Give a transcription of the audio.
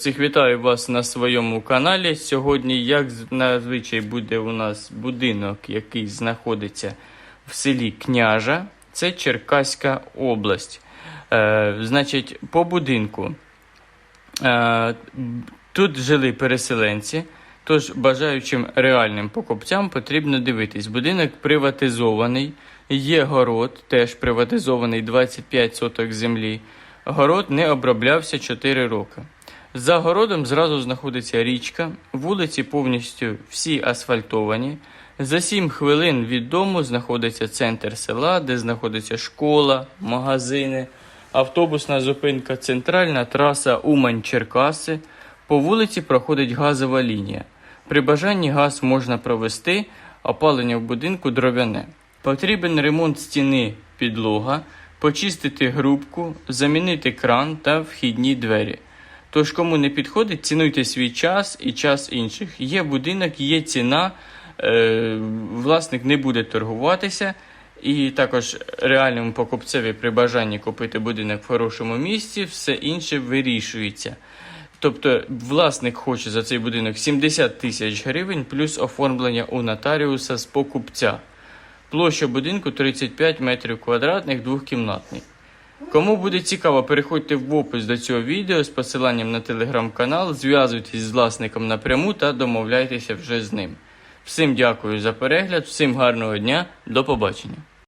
Всіх вітаю вас на своєму каналі. Сьогодні, як зазвичай, буде у нас будинок, який знаходиться в селі Княжа. Це Черкаська область. Е, значить, по будинку. Е, тут жили переселенці. Тож бажаючим реальним покупцям потрібно дивитись. Будинок приватизований, є город, теж приватизований 25 соток землі. Город не оброблявся 4 роки. За городом зразу знаходиться річка, вулиці повністю всі асфальтовані. За 7 хвилин від дому знаходиться центр села, де знаходиться школа, магазини, автобусна зупинка, центральна траса Умань-Черкаси. По вулиці проходить газова лінія. При бажанні газ можна провести, опалення в будинку дров'яне. Потрібен ремонт стіни підлога, почистити грубку, замінити кран та вхідні двері. Тож, кому не підходить, цінуйте свій час і час інших. Є будинок, є ціна, е, власник не буде торгуватися. І також реальному покупцеві при бажанні купити будинок в хорошому місці, все інше вирішується. Тобто власник хоче за цей будинок 70 тисяч гривень плюс оформлення у нотаріуса з покупця. Площа будинку 35 метрів квадратних, двохкімнатний. Кому буде цікаво, переходьте в опис до цього відео з посиланням на телеграм-канал, зв'язуйтесь з власником напряму та домовляйтеся вже з ним. Всім дякую за перегляд, всім гарного дня, до побачення.